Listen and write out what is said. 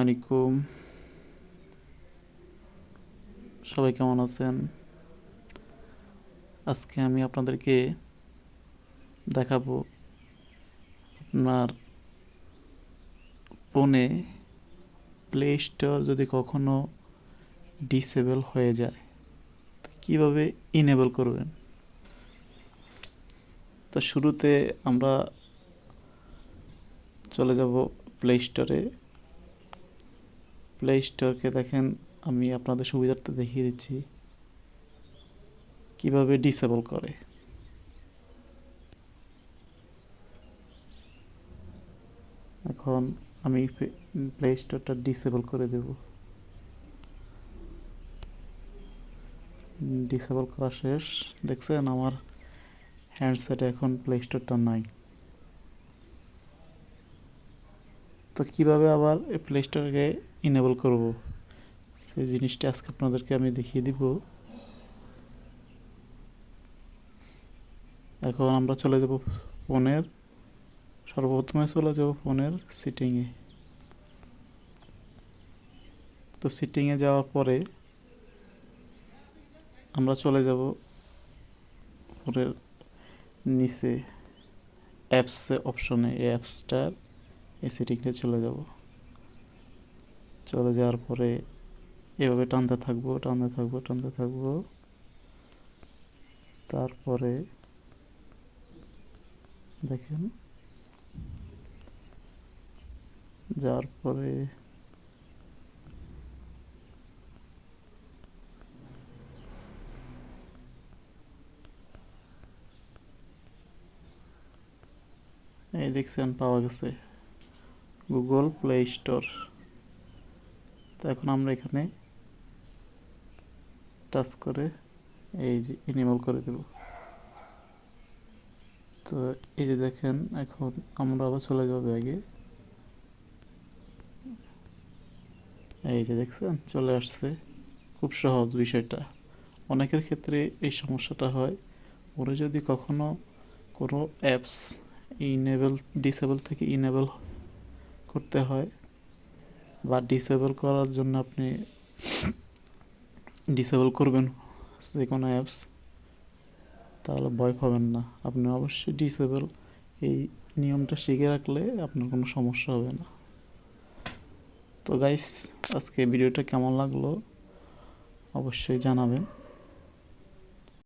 আলাইকুম। সবাই কেমন আছেন? আজকে আমি আপনাদেরকে দেখাবো আপনার ফোনে প্লে স্টোর যদি কখনো ডিসেবল হয়ে যায় কীভাবে ইনেবল করবেন? তো শুরুতে আমরা চলে যাব প্লে স্টোরে প্লে স্টোরকে দেখেন, আমি আপনাদের সুবিধার্থে দেখিয়ে দিচ্ছি। কীভাবে ডিসেবল করে। এখন আমি প্লে স্টোরটা ডিসেবল করে দেব। ডিসেবল করা শেষ। দেখছেন, আমার হ্যান্ডসেট এখন প্লে স্টোরটা নাই। তো কীভাবে আবার প্লে স্টোরকে ইনেবল করব? সেই জিনিসটা আজকে আপনাদেরকে আমি দেখিয়ে দিব। এখন আমরা চলে যাব ফোনের, সর্বপ্রথমে চলে যাব ফোনের সিটিংয়ে তো সিটিংয়ে যাওয়ার পরে আমরা চলে যাব ফোনের নিচে অ্যাপসে অপশনে এই অ্যাপসটার এই সেটিংটা চলে যাব। চলে যাওয়ার পরে এভাবে টানতে থাকব টানতে থাকব টানতে থাকব। তারপরে দেখেন, যাওয়ার পরে এই দেখছেন, পাওয়া গেছে। গুগল প্লে স্টোর তো এখন আমরা এখানে টাচ করে এই যে ইনেবল করে দেব। তো এই যে দেখেন, এখন আমরা আবার চলে যাব ব্যাগে এই যে দেখছেন, চলে আসছে। খুব সহজ বিষয়টা। অনেকের ক্ষেত্রে এই সমস্যাটা হয়। ওরা যদি কখনো কোনো অ্যাপস ইনেবল ডিসেবল থেকে ইনেবল করতে হয় বা ডিসেবল করার জন্য আপনি ডিসেবল করবেন যে কোনো অ্যাপস তাহলে ভয় পাবেন না। আপনি অবশ্যই ডিসেবল এই নিয়মটা শিখে রাখলে আপনার কোনো সমস্যা হবে না। তো গাইস আজকে ভিডিওটা কেমন লাগল? অবশ্যই জানাবেন।